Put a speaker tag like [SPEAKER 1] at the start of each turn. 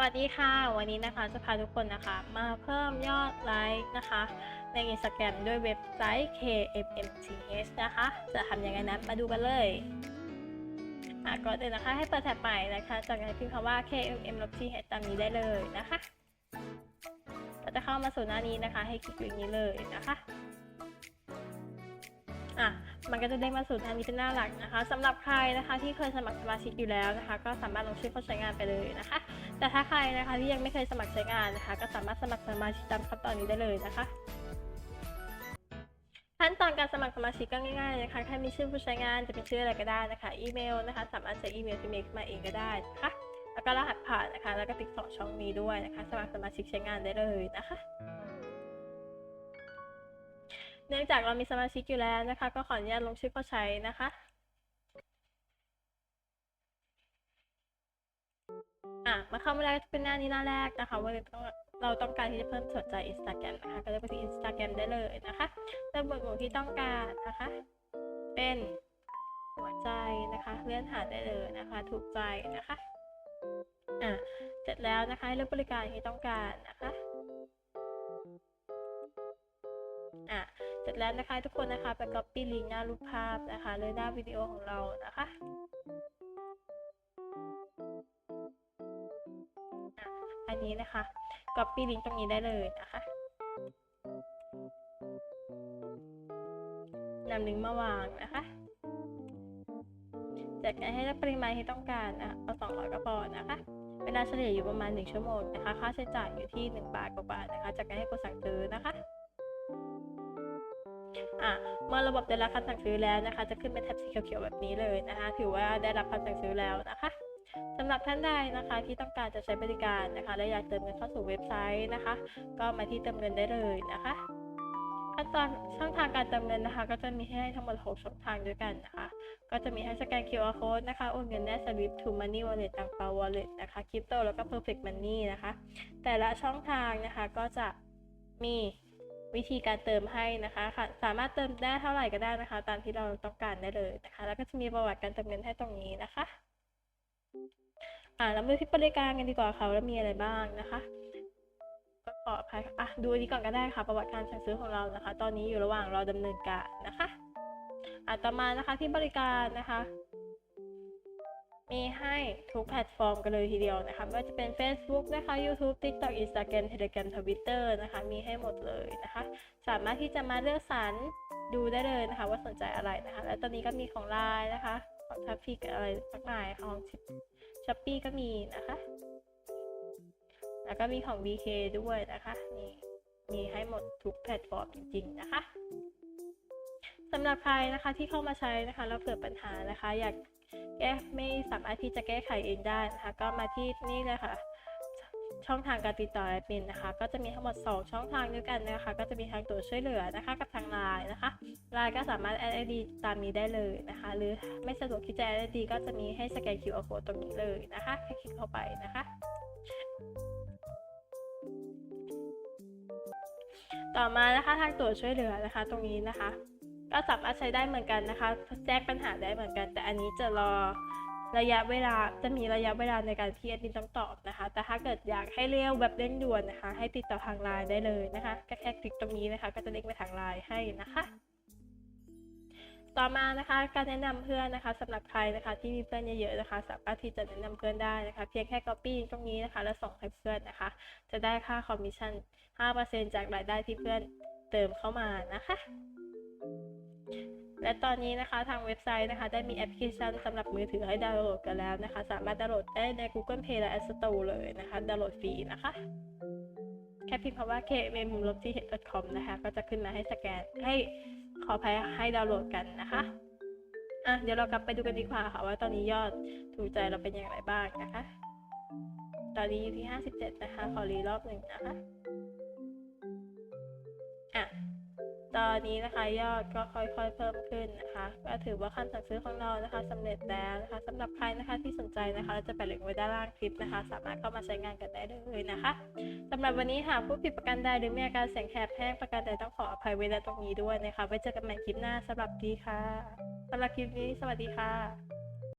[SPEAKER 1] วัสดีค่ะ วันนี้นะคะจะพาทุกคนนะคะมาเพิ่มยอดไลค์นะคะ ใน Instagram ด้วยเว็บไซต์ KMMTH นะคะ จะทำยังไงนั้นมาดูกันเลยอะก่อนอื่นนะคะให้เปิดแท็บใหม่นะคะ จากนั้นพิมพ์คำว่า KMMTH ตามนี้ได้เลยนะคะก็จะเข้ามาสู่หน้านี้นะคะ ให้คลิกลิงก์นี้เลยนะคะอะ มันก็จะเด้งมาสู่หน้านี้เป็นหน้าหลักนะคะสำหรับใครนะคะที่เคยสมัครสมาชิกอยู่แล้วนะคะ ก็สามารถลงชื่อเข้าใช้งานไปเลยนะคะ แต่ถ้าใครนะคะที่ยังไม่เคยสมัครใช้งานนะคะ ก็สามารถสมัครสมาชิกตามขั้นตอนนี้ได้เลยนะคะขั้นตอนการสมัครสมาชิกก็ง่ายๆนะคะ แค่มีชื่อผู้ใช้งานจะเป็นชื่ออะไรก็ได้นะคะ อีเมลนะคะ สามารถใช้อีเมลที่เมคมาเองก็ได้นะคะ แล้วก็รหัสผ่านนะคะ แล้วก็ติ๊กสองช่องนี้ด้วยนะคะ สมัครสมาชิกใช้งานได้เลยนะคะ เนื่องจากเรามีสมาชิกอยู่แล้วนะคะ ก็ขออนุญาตลงชื่อเข้าใช้นะคะอะมาเข้ามาแล้วจะเป็นหน้านี้หน้าแรกนะคะว่าเราต้องการที่จะเพิ่มสนใจ Instagram นะคะ ก็เลือกไปที่ Instagram ได้เลยนะคะเลือกหมวดหมู่ที่ต้องการนะคะ เป็นหัวใจนะคะ เลื่อนหาได้เลยนะคะ ถูกใจนะคะอะเสร็จแล้วนะคะเลือกบริการที่ต้องการนะคะ แล้วนะคะ ทุกคนนะคะไป copy ลิงก์หน้ารูปภาพนะคะหรือหน้าวิดีโอของเรานะคะอันนี้นะคะ copy link ตรงนี้ได้เลยนะคะนำลิงก์มาวางนะคะจากนั้นให้ได้ปริมาณที่ต้องการนะเอา200ก็พอนะคะเวลาเฉลี่ยอยู่ประมาณ 1 ชั่วโมงนะคะ ค่าใช้จ่ายอยู่ที่ 1 บาทกว่าบาทนะคะ จากนั้นให้กดสั่งซื้อนะคะ อะเมื่อระบบได้รับคำสั่งซื้อแล้วนะคะ จะขึ้นเป็นแท็บสีเขียวๆแบบนี้เลยนะคะ ถือว่าได้รับคำสั่งซื้อแล้วนะคะสำหรับท่านใดนะคะที่ต้องการจะใช้บริการนะคะ และอยากเติมเงินเข้าสู่เว็บไซต์นะคะ ก็มาที่เติมเงินได้เลยนะคะขั้นตอนช่องทางการเติมเงินนะคะ ก็จะมีให้ทั้งหมด6ช่องทางด้วยกันนะคะ ก็จะมีให้สแกน QR code นะคะโอนเงินได้สวิฟ to money wallet ต่างปา wallet นะคะคริปโตแล้วก็ perfect money นะคะ แต่ละช่องทางนะคะก็จะมี วิธีการเติมให้นะคะค่ะสามารถเติมได้เท่าไหร่ก็ได้นะคะ ตามที่เราต้องการได้เลยนะคะ แล้วก็จะมีประวัติการเติมเงินให้ตรงนี้นะคะอ่าเรามาที่บริการกันดีกว่าค่ะว่ามีอะไรบ้างนะคะก็ขออภัยอะดูอันนี้ก่อนก็ได้ค่ะ ประวัติการสั่งซื้อของเรานะคะ ตอนนี้อยู่ระหว่างรอดำเนินการนะคะอะต่อมานะคะที่บริการนะคะ มีให้ทุกแพลตฟอร์มกันเลยทีเดียวนะคะไม่ว่าจะเป็น Facebook นะคะ YouTube TikTok Instagram Telegram Twitter นะคะ มีให้หมดเลยนะคะ สามารถที่จะมาเลือกสรรดูได้เลยนะคะ ว่าสนใจอะไรนะคะ แล้วตอนนี้ก็มีของไลน์นะคะ ของทัฟฟิกอะไรมากมายของช้อปปี้ก็มีนะคะ แล้วก็มีของ VK ด้วยนะคะนี่มีให้หมดทุกแพลตฟอร์มจริงๆนะคะสำหรับใครนะคะที่เข้ามาใช้นะคะแล้วเกิดปัญหานะคะ อยาก แก้ไม่สามารถที่จะแก้ไขเองได้นะคะก็มาที่นี่เลยค่ะ ช่องทางการติดต่อแอดมินนะคะ ก็จะมีทั้งหมด 2 ช่องทางด้วยกันนะคะ ก็จะมีทางตัวช่วยเหลือนะคะ กับทางไลน์นะคะไลน์ก็สามารถแอดไอดีตามนี้ได้เลยนะคะ หรือไม่สะดวกที่จะแอดไอดีก็จะมีให้สแกน QR code ตรงนี้เลยนะคะแค่คลิกเข้าไปนะคะต่อมานะคะทางตัวช่วยเหลือนะคะตรงนี้นะคะ ก็สามารถใช้ได้เหมือนกันนะคะ แจ้งปัญหาได้เหมือนกัน แต่อันนี้จะรอระยะเวลาจะมีระยะเวลาในการที่แอดมินต้องตอบนะคะ แต่ถ้าเกิดอยากให้เร็วแบบเร่งด่วนนะคะ ให้ติดต่อทางไลน์ได้เลยนะคะก็แค่คลิกตรงนี้นะคะ ก็จะเด้งไปทางไลน์ให้นะคะ ต่อมานะคะ การแนะนำเพื่อนนะคะสำหรับใครนะคะ ที่มีเพื่อนเยอะๆนะคะ สามารถที่จะแนะนำเพื่อนได้นะคะ เพียงแค่ copy ตรงนี้นะคะ แล้วส่งให้เพื่อนนะคะ จะได้ค่าคอมมิชชั่น 5%จากรายได้ที่เพื่อนเติมเข้ามานะคะ และตอนนี้นะคะทางเว็บไซต์นะคะ ได้มีแอปพลิเคชันสำหรับมือถือให้ดาวน์โหลดกันแล้วนะคะ สามารถดาวน์โหลดได้ใน Google Play และ App Store เลยนะคะดาวน์โหลดฟรีนะคะ แค่พิมพ์คำว่า kmm l o t c o m นะคะ ก็จะขึ้นมาให้สแกนให้ขออภัยให้ดาวน์โหลดกันนะคะอะเดี๋ยวเรากลับไปดูกันดีกว่าค่ะว่าตอนนี้ยอดถูกใจเราเป็นอย่างไรบ้างนะคะ ตอนนี้อยู่ที่ 57 นะคะ ขอรีรอบหนึ่งนะคะ ตอนนี้นะคะยอดก็ค่อยๆเพิ่มขึ้นนะคะ ก็ถือว่าขั้นสั่งซื้อของเรานะคะสำเร็จแล้วนะคะสำหรับใครนะคะที่สนใจนะคะเราจะแปะลิงก์ไว้ด้านล่างคลิปนะคะ สามารถเข้ามาใช้งานกันได้เลยนะคะสำหรับวันนี้หากผู้ผิดประกันใดหรือมีอาการเสียงแหบแห้งประกันใดต้องขออภัยไว้ณตรงนี้ด้วยนะคะไว้เจอกันใหม่คลิปหน้าสำหรับดีค่ะสำหรับคลิปนี้สวัสดีค่ะ